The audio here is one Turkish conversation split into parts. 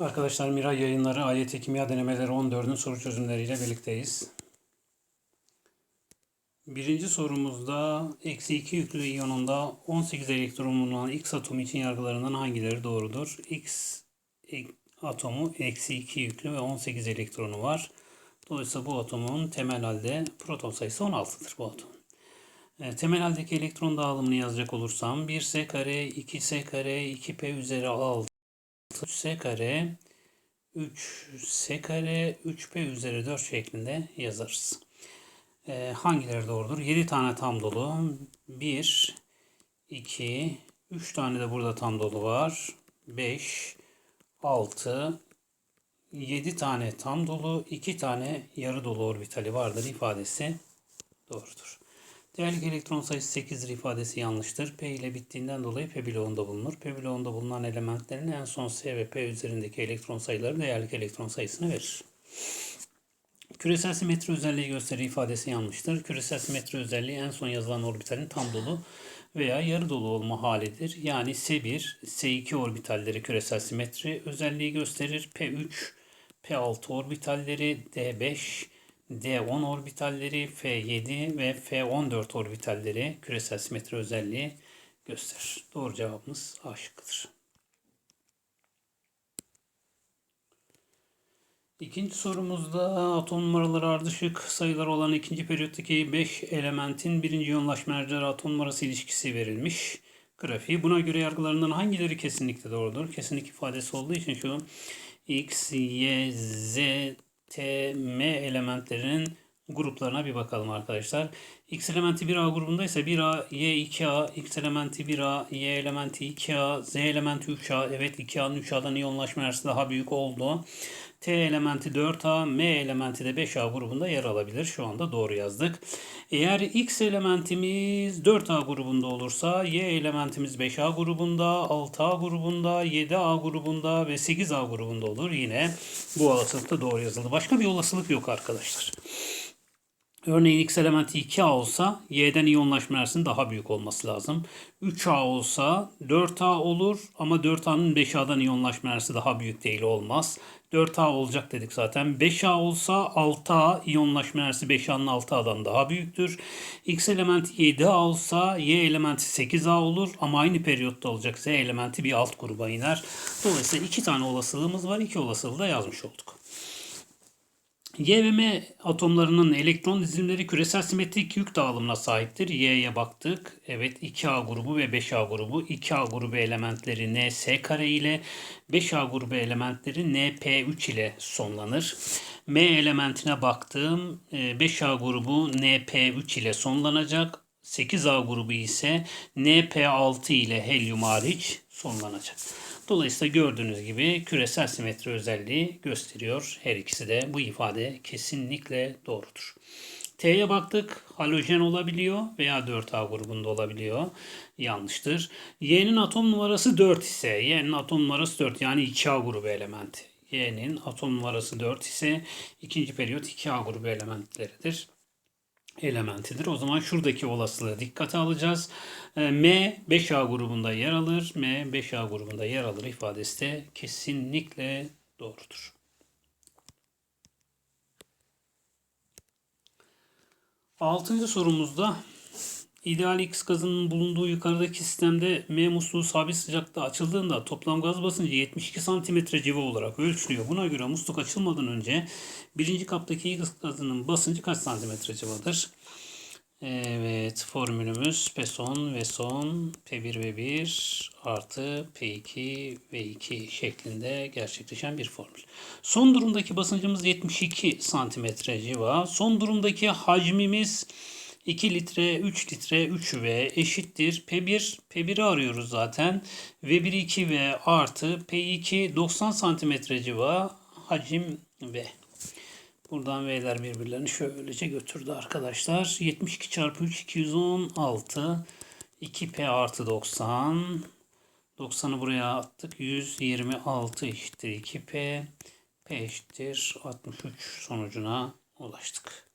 Arkadaşlar Miray yayınları AYT Kimya Denemeleri 14'ün soru çözümleriyle birlikteyiz. Birinci sorumuzda eksi 2 yüklü iyonunda 18 elektron bulunan X atomu için yargılarından hangileri doğrudur? X atomu eksi 2 yüklü ve 18 elektronu var. Dolayısıyla bu atomun temel halde proton sayısı 16'dır bu atomun. E, temel haldeki elektron dağılımını yazacak olursam 1s kare, 2s kare, 2p üzeri 6 3s kare 3s kare 3p üzeri 4 şeklinde yazarız. Ee, hangileri doğrudur? 7 tane tam dolu. 1, 2, 3 tane de burada tam dolu var. 5, 6, 7 tane tam dolu, 2 tane yarı dolu orbitali vardır ifadesi doğrudur. Değerlik elektron sayısı 8'dir ifadesi yanlıştır. P ile bittiğinden dolayı P bloğunda bulunur. P bloğunda bulunan elementlerin en son S ve P üzerindeki elektron sayıları değerlik elektron sayısını verir. Küresel simetri özelliği gösteri ifadesi yanlıştır. Küresel simetri özelliği en son yazılan orbitalin tam dolu veya yarı dolu olma halidir. Yani S1, S2 orbitalleri küresel simetri özelliği gösterir. P3, P6 orbitalleri, D5, D10 orbitalleri, F7 ve F14 orbitalleri küresel simetri özelliği gösterir. Doğru cevabımız A şıkkıdır. İkinci sorumuzda atom numaraları ardışık sayılar olan ikinci periyottaki 5 elementin birinci yoğunlaşma enerjileri atom numarası ilişkisi verilmiş. Grafiği. Buna göre yargılarından hangileri kesinlikle doğrudur? Kesinlik ifadesi olduğu için şu X, Y, Z, T, M elementlerinin gruplarına bir bakalım arkadaşlar. X elementi 1A grubundaysa 1A, Y 2A, X elementi 1A, Y elementi 2A, Z elementi 3A. Evet 2A'nın 3A'dan iyonlaşma enerjisi daha büyük oldu. T elementi 4A, M elementi de 5A grubunda yer alabilir. Şu anda doğru yazdık. Eğer X elementimiz 4A grubunda olursa Y elementimiz 5A grubunda, 6A grubunda, 7A grubunda ve 8A grubunda olur. Yine bu olasılıkta doğru yazıldı. Başka bir olasılık yok arkadaşlar. Örneğin x elementi 2a olsa y'den iyonlaşma enerjisinin daha büyük olması lazım. 3a olsa 4a olur ama 4a'nın 5a'dan iyonlaşma enerjisi daha büyük değil olmaz. 4a olacak dedik zaten. 5a olsa 6a iyonlaşma enerjisi 5a'nın 6a'dan daha büyüktür. X elementi 7a olsa y elementi 8a olur ama aynı periyotta olacak. Z elementi bir alt gruba iner. Dolayısıyla iki tane olasılığımız var. İki olasılığı da yazmış olduk. Y ve M atomlarının elektron dizilimleri küresel simetrik yük dağılımına sahiptir. Y'ye baktık. Evet 2A grubu ve 5A grubu. 2A grubu elementleri NS kare ile 5A grubu elementleri NP3 ile sonlanır. M elementine baktım. 5A grubu NP3 ile sonlanacak. 8A grubu ise NP6 ile helyum hariç sonlanacak. Dolayısıyla gördüğünüz gibi küresel simetri özelliği gösteriyor. Her ikisi de bu ifade kesinlikle doğrudur. T'ye baktık. Halojen olabiliyor veya 4A grubunda olabiliyor. Yanlıştır. Y'nin atom numarası 4 ise Y'nin atom numarası 4 yani 2A grubu elementi. Y'nin atom numarası 4 ise ikinci periyot 2A grubu elementleridir elementidir. O zaman şuradaki olasılığı dikkate alacağız. Ee, M 5A grubunda yer alır. M 5A grubunda yer alır ifadesi de kesinlikle doğrudur. Altıncı sorumuzda ideal X gazının bulunduğu yukarıdaki sistemde M musluğu sabit sıcakta açıldığında toplam gaz basıncı 72 cm civa olarak ölçülüyor. Buna göre musluk açılmadan önce birinci kaptaki X gazının basıncı kaç santimetre civadır? Evet formülümüz P son ve son P1 ve 1 artı P2 ve 2 şeklinde gerçekleşen bir formül. Son durumdaki basıncımız 72 santimetre civa. Son durumdaki hacmimiz 2 litre, 3 litre, 3 ve eşittir. P1, P1'i arıyoruz zaten. V1 2 ve artı P2 90 santimetre civa hacim V. Buradan V'ler birbirlerini şöylece götürdü arkadaşlar. 72 çarpı 3 216 2P artı 90 90'ı buraya attık. 126 eşittir 2P. P eşittir 63 sonucuna ulaştık.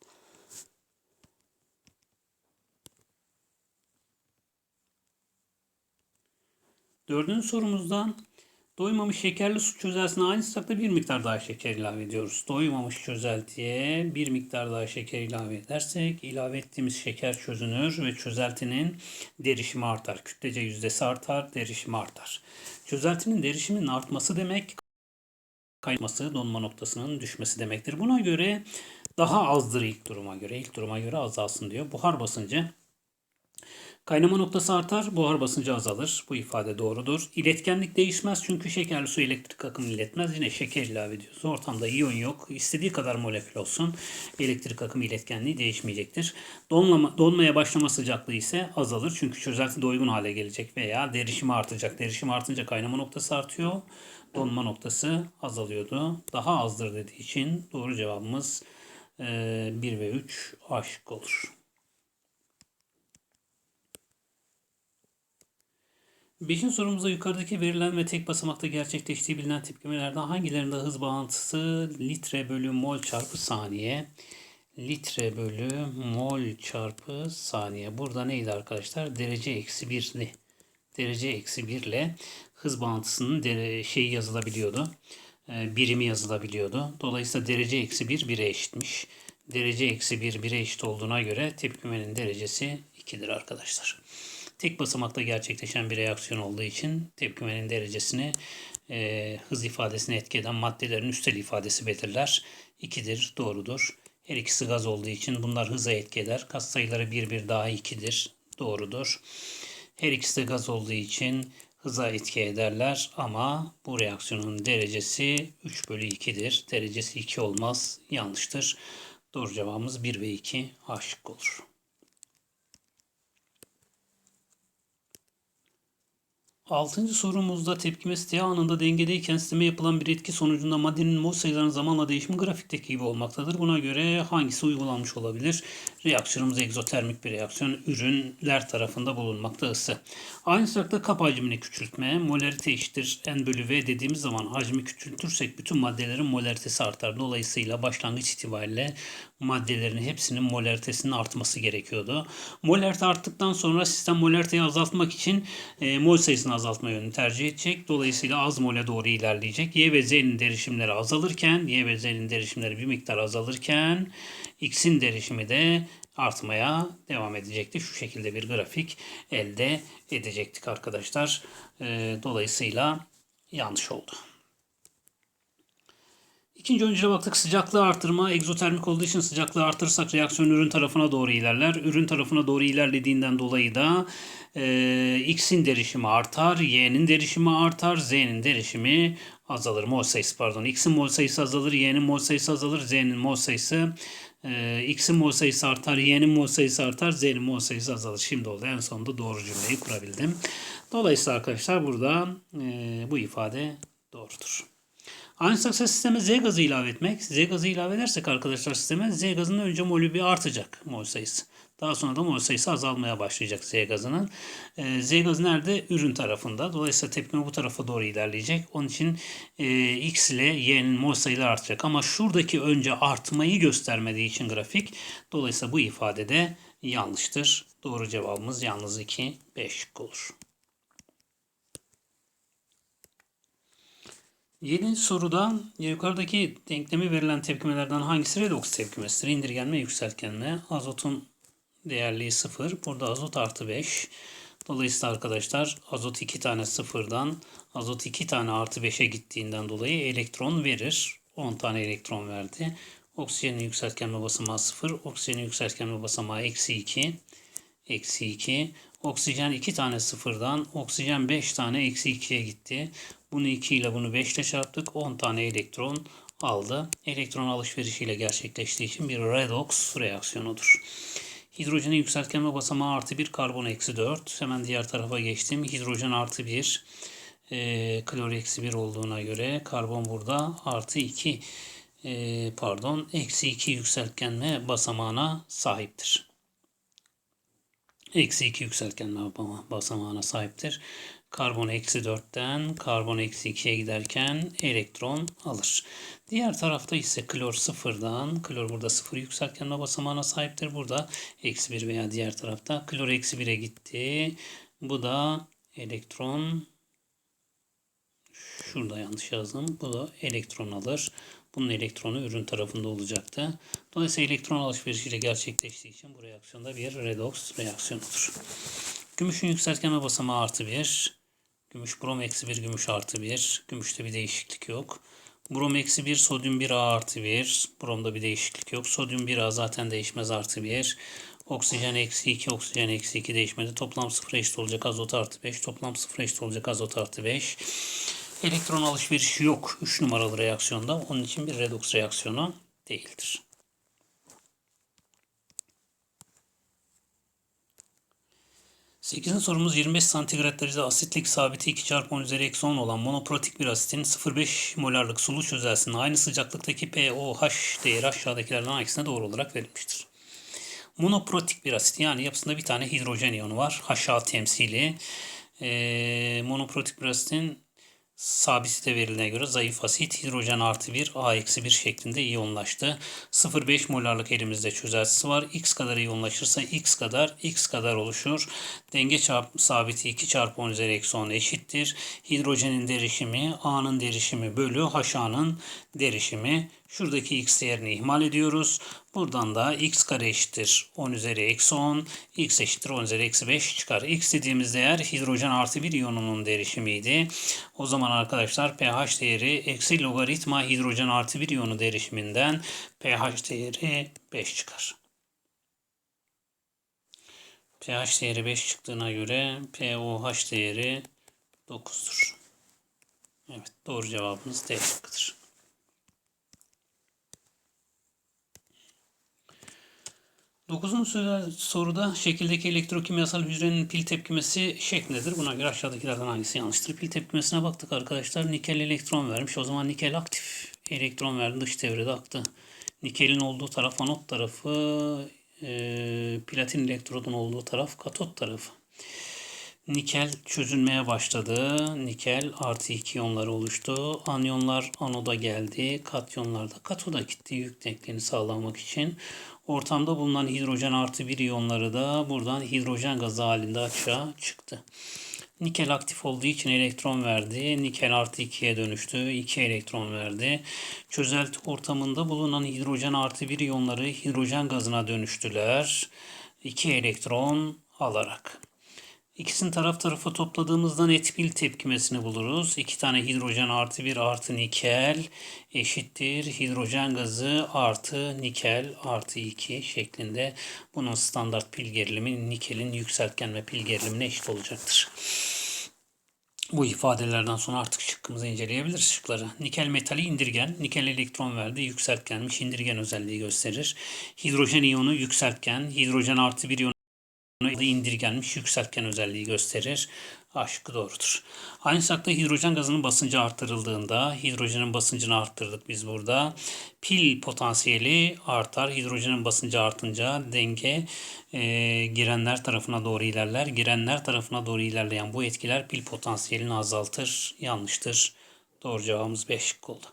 Dördüncü sorumuzdan Doymamış şekerli su çözeltisine aynı sıcakta bir miktar daha şeker ilave ediyoruz. Doymamış çözeltiye bir miktar daha şeker ilave edersek ilave ettiğimiz şeker çözünür ve çözeltinin derişimi artar. Kütlece yüzdesi artar, derişimi artar. Çözeltinin derişiminin artması demek kayması donma noktasının düşmesi demektir. Buna göre daha azdır ilk duruma göre. İlk duruma göre azalsın diyor. Buhar basıncı Kaynama noktası artar, buhar basıncı azalır. Bu ifade doğrudur. İletkenlik değişmez çünkü şekerli su elektrik akımını iletmez. Yine şeker ilave ediyoruz. Ortamda iyon yok. İstediği kadar molekül olsun. Elektrik akımı iletkenliği değişmeyecektir. Donlama, donmaya başlama sıcaklığı ise azalır. Çünkü çözelti doygun hale gelecek veya derişimi artacak. Derişim artınca kaynama noktası artıyor. Donma noktası azalıyordu. Daha azdır dediği için doğru cevabımız 1 ve 3 A şıkkı olur. Beşinci sorumuzda yukarıdaki verilen ve tek basamakta gerçekleştiği bilinen tepkimelerden hangilerinde hız bağıntısı litre bölü mol çarpı saniye? Litre bölü mol çarpı saniye. Burada neydi arkadaşlar? Derece eksi birli. Derece eksi birle hız bağıntısının dere, şeyi yazılabiliyordu. E, birimi yazılabiliyordu. Dolayısıyla derece eksi bir bire eşitmiş. Derece eksi bir bire eşit olduğuna göre tepkimenin derecesi 2'dir arkadaşlar tek basamakta gerçekleşen bir reaksiyon olduğu için tepkimenin derecesini e, hız ifadesine etki maddelerin üstel ifadesi belirler. 2'dir, doğrudur. Her ikisi gaz olduğu için bunlar hıza etki eder. Kat sayıları 1 bir daha 2'dir, doğrudur. Her ikisi de gaz olduğu için hıza etki ederler ama bu reaksiyonun derecesi 3 bölü 2'dir. Derecesi 2 olmaz, yanlıştır. Doğru cevabımız 1 ve 2 A olur. Altıncı sorumuzda tepkimesi T anında dengedeyken sisteme yapılan bir etki sonucunda maddenin mol sayılarının zamanla değişimi grafikteki gibi olmaktadır. Buna göre hangisi uygulanmış olabilir? Reaksiyonumuz egzotermik bir reaksiyon. Ürünler tarafında bulunmakta ısı. Aynı sıcakta kap hacmini küçültme. Molarite eşittir N bölü V dediğimiz zaman hacmi küçültürsek bütün maddelerin molaritesi artar. Dolayısıyla başlangıç itibariyle maddelerin hepsinin molaritesinin artması gerekiyordu. Molarite arttıktan sonra sistem molariteyi azaltmak için e, mol sayısını azaltma yönünü tercih edecek. Dolayısıyla az mole doğru ilerleyecek. Y ve Z'nin derişimleri azalırken, Y ve Z'nin derişimleri bir miktar azalırken X'in derişimi de artmaya devam edecekti. Şu şekilde bir grafik elde edecektik arkadaşlar. E, dolayısıyla yanlış oldu. İkinci öncüle baktık sıcaklığı artırma. Egzotermik olduğu için sıcaklığı artırırsak reaksiyon ürün tarafına doğru ilerler. Ürün tarafına doğru ilerlediğinden dolayı da e, X'in derişimi artar, Y'nin derişimi artar, Z'nin derişimi azalır. Mol sayısı pardon. X'in mol sayısı azalır, Y'nin mol sayısı azalır, Z'nin mol sayısı e, X'in mol sayısı artar, Y'nin mol sayısı artar, Z'nin mol sayısı azalır. Şimdi oldu. En sonunda doğru cümleyi kurabildim. Dolayısıyla arkadaşlar burada e, bu ifade doğrudur. Aynı saksı sisteme Z gazı ilave etmek. Z gazı ilave edersek arkadaşlar sisteme Z gazının önce molü bir artacak mol sayısı. Daha sonra da mol sayısı azalmaya başlayacak Z gazının. E, Z gazı nerede? Ürün tarafında. Dolayısıyla tepkime bu tarafa doğru ilerleyecek. Onun için e, X ile Y'nin mol sayıları artacak. Ama şuradaki önce artmayı göstermediği için grafik. Dolayısıyla bu ifadede yanlıştır. Doğru cevabımız yalnız 2, 5 olur. Yedinci soruda yukarıdaki denklemi verilen tepkimelerden hangisi redoks tepkimesidir? İndirgenme, yükseltgenme. Azotun değerliği 0. Burada azot artı 5. Dolayısıyla arkadaşlar azot 2 tane sıfırdan azot 2 tane artı 5'e gittiğinden dolayı elektron verir. 10 tane elektron verdi. Oksijenin yükseltgenme basamağı 0. Oksijenin yükseltgenme basamağı eksi 2. Eksi 2. Oksijen 2 tane sıfırdan oksijen 5 tane eksi 2'ye gitti. Bunu 2 ile bunu 5 ile çarptık. 10 tane elektron aldı. Elektron alışverişiyle gerçekleştiği için bir redox reaksiyonudur. Hidrojenin yükseltgenme basamağı artı 1, karbon eksi 4. Hemen diğer tarafa geçtim. Hidrojen artı 1, e, klor eksi 1 olduğuna göre karbon burada artı 2 e, pardon eksi 2 yükseltgenme basamağına sahiptir. Eksi 2 yükseltgenme basamağına sahiptir. Karbon eksi 4'ten karbon eksi 2'ye giderken elektron alır. Diğer tarafta ise klor sıfırdan, klor burada sıfır yükseltgenme basamağına sahiptir. Burada eksi 1 veya diğer tarafta klor eksi 1'e gitti. Bu da elektron Şurada yanlış yazdım. Bu da elektron alır. Bunun elektronu ürün tarafında olacaktı. Dolayısıyla elektron alışverişiyle gerçekleştiği için bu reaksiyonda bir redoks reaksiyonudur. Gümüşün yükseltgenme basamağı artı 1. Gümüş brom eksi 1, gümüş artı 1. Gümüşte bir değişiklik yok. Brom eksi 1, sodyum 1A artı 1. Bromda bir değişiklik yok. Sodyum 1A zaten değişmez artı 1. Oksijen eksi 2, oksijen eksi 2 değişmedi. Toplam 0 eşit olacak azot artı 5. Toplam 0 eşit olacak azot artı 5. Elektron alışverişi yok 3 numaralı reaksiyonda. Onun için bir redoks reaksiyonu değildir. Sekizinci sorumuz 25 santigrat derecede asitlik sabiti 2 çarpı 10 üzeri eksi 10 olan monoprotik bir asitin 0,5 molarlık sulu çözelsinin aynı sıcaklıktaki pOH değeri aşağıdakilerden hangisine doğru olarak verilmiştir? Monoprotik bir asit yani yapısında bir tane hidrojen iyonu var. HA temsili. Ee, monoprotik bir asitin sabiti de verilene göre zayıf asit hidrojen artı 1 A eksi 1 şeklinde iyonlaştı. 0,5 molarlık elimizde çözeltisi var. X kadar iyonlaşırsa X kadar X kadar oluşur. Denge çarp, sabiti 2 çarpı 10 üzeri eksi 10 eşittir. Hidrojenin derişimi A'nın derişimi bölü HA'nın derişimi. Şuradaki x değerini ihmal ediyoruz. Buradan da x kare eşittir 10 üzeri eksi 10. x eşittir 10 üzeri eksi 5 çıkar. x dediğimiz değer hidrojen artı bir iyonunun derişimiydi. O zaman arkadaşlar pH değeri eksi logaritma hidrojen artı bir iyonu derişiminden pH değeri 5 çıkar. pH değeri 5 çıktığına göre pOH değeri 9'dur. Evet doğru cevabımız D şıkkıdır. Dokuzuncu soruda şekildeki elektrokimyasal hücrenin pil tepkimesi şeklindedir. Buna göre aşağıdakilerden hangisi yanlıştır? Pil tepkimesine baktık arkadaşlar. Nikel elektron vermiş. O zaman nikel aktif elektron verdi. Dış devrede aktı. Nikelin olduğu taraf anot tarafı, e, platin elektrodun olduğu taraf katot tarafı. Nikel çözülmeye başladı. Nikel artı iki iyonları oluştu. Anyonlar anoda geldi. Katyonlar da katoda gitti yük denkliğini sağlamak için. Ortamda bulunan hidrojen artı bir iyonları da buradan hidrojen gazı halinde açığa çıktı. Nikel aktif olduğu için elektron verdi. Nikel artı 2'ye dönüştü. 2 elektron verdi. Çözelti ortamında bulunan hidrojen artı bir iyonları hidrojen gazına dönüştüler. 2 elektron alarak. İkisini taraf tarafa topladığımızda net pil tepkimesini buluruz. İki tane hidrojen artı bir artı nikel eşittir. Hidrojen gazı artı nikel artı iki şeklinde bunun standart pil gerilimi nikelin yükseltgen pil gerilimine eşit olacaktır. Bu ifadelerden sonra artık şıkkımızı inceleyebiliriz şıkları. Nikel metali indirgen, nikel elektron verdi, yükseltgenmiş, indirgen özelliği gösterir. Hidrojen iyonu yükseltgen, hidrojen artı bir iyon indirgenmiş yükseltgen özelliği gösterir. A doğrudur. Aynı şartta hidrojen gazının basıncı arttırıldığında hidrojenin basıncını arttırdık biz burada. Pil potansiyeli artar. Hidrojenin basıncı artınca denge e, girenler tarafına doğru ilerler. Girenler tarafına doğru ilerleyen bu etkiler pil potansiyelini azaltır. Yanlıştır. Doğru cevabımız 5 şık oldu.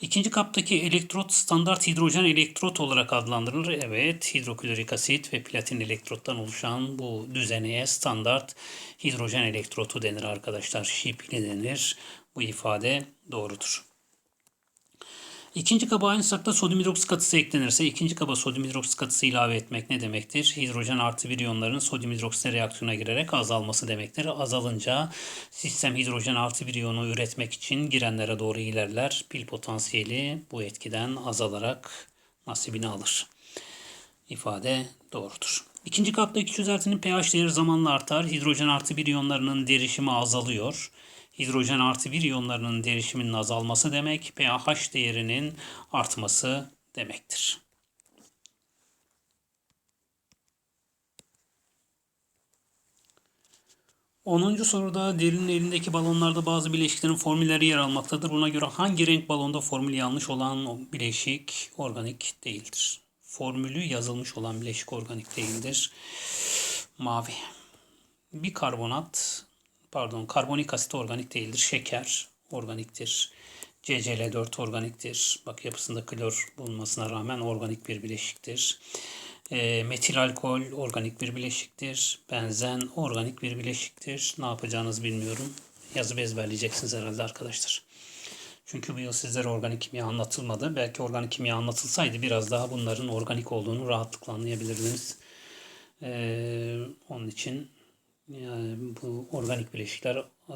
İkinci kaptaki elektrot standart hidrojen elektrot olarak adlandırılır. Evet, hidroklorik asit ve platin elektrottan oluşan bu düzeneye standart hidrojen elektrotu denir arkadaşlar. Şipili denir. Bu ifade doğrudur. İkinci kaba aynı sakta sodyum hidroksit katısı eklenirse ikinci kaba sodyum hidroksit katısı ilave etmek ne demektir? Hidrojen artı bir iyonların sodyum hidroksitle reaksiyona girerek azalması demektir. Azalınca sistem hidrojen artı bir iyonu üretmek için girenlere doğru ilerler. Pil potansiyeli bu etkiden azalarak nasibini alır. İfade doğrudur. İkinci kaptaki çözeltinin pH değeri zamanla artar. Hidrojen artı bir iyonlarının derişimi azalıyor hidrojen artı bir iyonlarının derişiminin azalması demek, pH değerinin artması demektir. Onuncu soruda derinin elindeki balonlarda bazı bileşiklerin formülleri yer almaktadır. Buna göre hangi renk balonda formül yanlış olan bileşik organik değildir? Formülü yazılmış olan bileşik organik değildir. Mavi. Bir karbonat pardon karbonik asit organik değildir. Şeker organiktir. CCl4 organiktir. Bak yapısında klor bulunmasına rağmen organik bir bileşiktir. E, metil alkol organik bir bileşiktir. Benzen organik bir bileşiktir. Ne yapacağınızı bilmiyorum. yazıp ezberleyeceksiniz herhalde arkadaşlar. Çünkü bu yıl sizlere organik kimya anlatılmadı. Belki organik kimya anlatılsaydı biraz daha bunların organik olduğunu rahatlıkla anlayabilirdiniz. Ee, onun için yani bu organik bileşikler, e,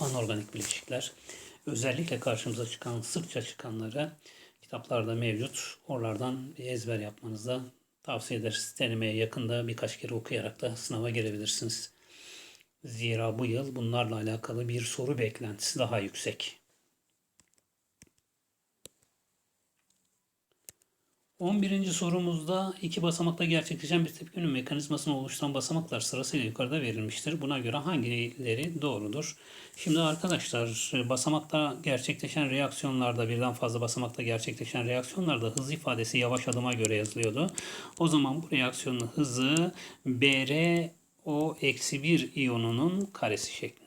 anorganik bileşikler özellikle karşımıza çıkan, sıkça çıkanları kitaplarda mevcut. Oralardan bir ezber yapmanızı tavsiye ederiz. Denemeye yakında birkaç kere okuyarak da sınava girebilirsiniz. Zira bu yıl bunlarla alakalı bir soru beklentisi daha yüksek. 11. sorumuzda iki basamakta gerçekleşen bir tepkinin mekanizmasını oluşturan basamaklar sırasıyla yukarıda verilmiştir. Buna göre hangileri doğrudur? Şimdi arkadaşlar basamakta gerçekleşen reaksiyonlarda birden fazla basamakta gerçekleşen reaksiyonlarda hız ifadesi yavaş adıma göre yazılıyordu. O zaman bu reaksiyonun hızı BrO-1 iyonunun karesi şeklindedir.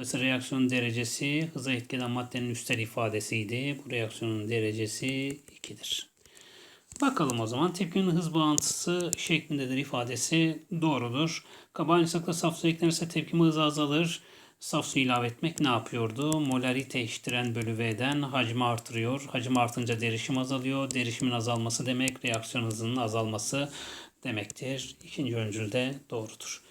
Dolayısıyla reaksiyonun derecesi hıza etkilenen maddenin üstel ifadesiydi. Bu reaksiyonun derecesi 2'dir. Bakalım o zaman tepkinin hız bağıntısı şeklindedir ifadesi doğrudur. Kaba aynısakla saf su eklenirse tepkime hızı azalır. Saf su ilave etmek ne yapıyordu? Molarite eşittiren bölü V'den hacmi artırıyor. Hacim artınca derişim azalıyor. Derişimin azalması demek reaksiyon hızının azalması demektir. İkinci öncül de doğrudur.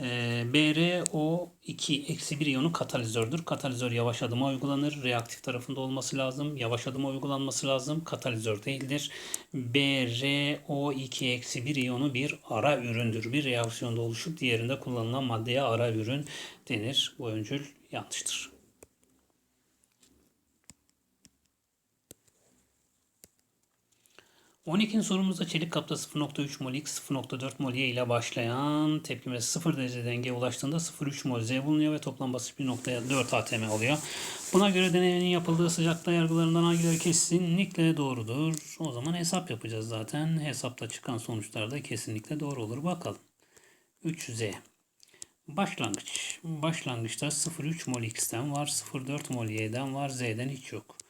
Ee, BrO2 eksi 1 iyonu katalizördür. Katalizör yavaş adıma uygulanır. Reaktif tarafında olması lazım. Yavaş adıma uygulanması lazım. Katalizör değildir. BrO2 eksi 1 iyonu bir ara üründür. Bir reaksiyonda oluşup diğerinde kullanılan maddeye ara ürün denir. Bu öncül yanlıştır. 12. sorumuzda çelik kapta 0.3 mol X, 0.4 mol Y ile başlayan tepkimesi 0 derece dengeye ulaştığında 0.3 mol Z bulunuyor ve toplam basınç 1.4 atm oluyor. Buna göre deneyin yapıldığı sıcaklık yargılarından hangileri kesinlikle doğrudur? O zaman hesap yapacağız zaten. Hesapta çıkan sonuçlar da kesinlikle doğru olur. Bakalım. 3Z. Başlangıç. Başlangıçta 0.3 mol X'ten var, 0.4 mol Y'den var, Z'den hiç yok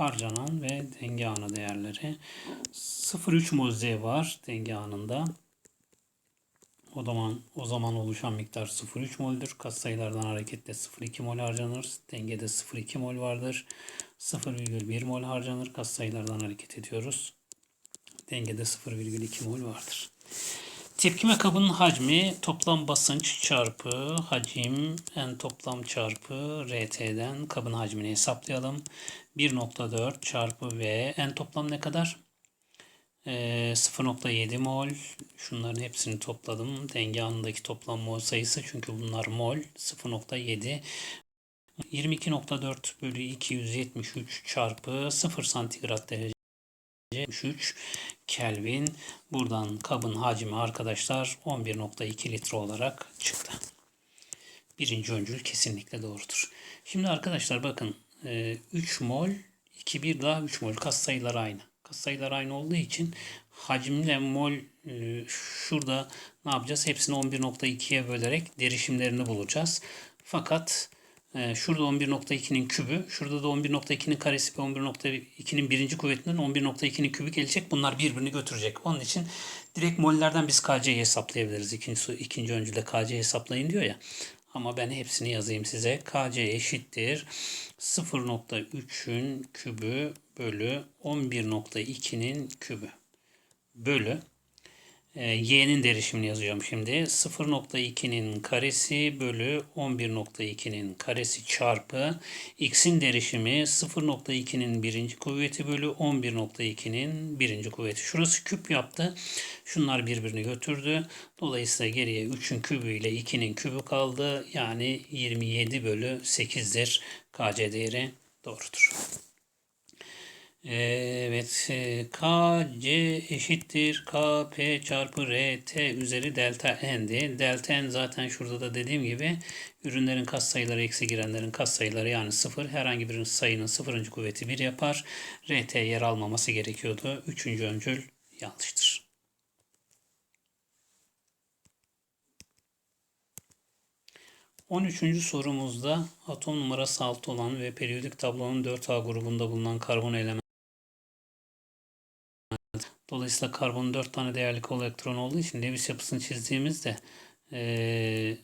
harcanan ve denge anı değerleri. 0,3 mol Z var denge anında. O zaman o zaman oluşan miktar 0,3 moldür. Katsayılardan hareketle 0,2 mol harcanır. Dengede 0,2 mol vardır. 0,1 mol harcanır. Katsayılardan hareket ediyoruz. Dengede 0,2 mol vardır. Tepkime kabının hacmi toplam basınç çarpı hacim en toplam çarpı RT'den kabın hacmini hesaplayalım. 1.4 çarpı V en toplam ne kadar? Ee, 0.7 mol. Şunların hepsini topladım. Denge anındaki toplam mol sayısı çünkü bunlar mol. 0.7 22.4 bölü 273 çarpı 0 santigrat derece 73 Kelvin. Buradan kabın hacmi arkadaşlar 11.2 litre olarak çıktı. Birinci öncül kesinlikle doğrudur. Şimdi arkadaşlar bakın 3 mol 2 1 daha 3 mol kas sayıları aynı. Kas sayıları aynı olduğu için hacimle mol şurada ne yapacağız? Hepsini 11.2'ye bölerek derişimlerini bulacağız. Fakat ee, şurada 11.2'nin kübü, şurada da 11.2'nin karesi ve 11.2'nin birinci kuvvetinden 11.2'nin kübü gelecek. Bunlar birbirini götürecek. Onun için direkt mollerden biz KC'yi hesaplayabiliriz. İkinci, ikinci öncüde KC hesaplayın diyor ya. Ama ben hepsini yazayım size. KC eşittir 0.3'ün kübü bölü 11.2'nin kübü bölü e, y'nin derişimini yazıyorum şimdi. 0.2'nin karesi bölü 11.2'nin karesi çarpı x'in derişimi 0.2'nin birinci kuvveti bölü 11.2'nin birinci kuvveti. Şurası küp yaptı. Şunlar birbirini götürdü. Dolayısıyla geriye 3'ün kübü ile 2'nin kübü kaldı. Yani 27 bölü 8'dir. KC değeri doğrudur. Evet, KC eşittir KP çarpı RT üzeri delta N'di. Delta N zaten şurada da dediğim gibi ürünlerin kas sayıları eksi girenlerin kas sayıları yani sıfır. Herhangi bir sayının sıfırıncı kuvveti 1 yapar. RT yer almaması gerekiyordu. Üçüncü öncül yanlıştır. On üçüncü sorumuzda atom numarası 6 olan ve periyodik tablonun 4A grubunda bulunan karbon elementi Dolayısıyla karbonun 4 tane değerli elektron olduğu için Lewis yapısını çizdiğimizde e,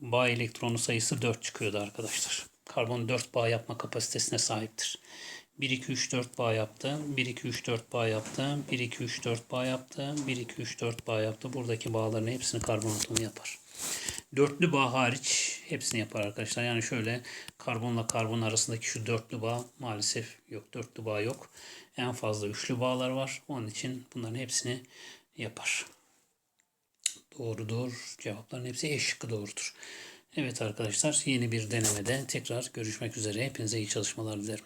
bağ elektronu sayısı 4 çıkıyordu arkadaşlar. Karbon 4 bağ yapma kapasitesine sahiptir. 1, 2, 3, 4 bağ yaptı. 1, 2, 3, 4 bağ yaptı. 1, 2, 3, 4 bağ yaptı. 1, 2, 3, 4 bağ yaptı. Buradaki bağların hepsini karbon atomu yapar. Dörtlü bağ hariç hepsini yapar arkadaşlar. Yani şöyle karbonla karbon arasındaki şu dörtlü bağ maalesef yok. Dörtlü bağ yok. En fazla üçlü bağlar var. Onun için bunların hepsini yapar. Doğrudur. Cevapların hepsi E şıkkı doğrudur. Evet arkadaşlar yeni bir denemede tekrar görüşmek üzere. Hepinize iyi çalışmalar dilerim.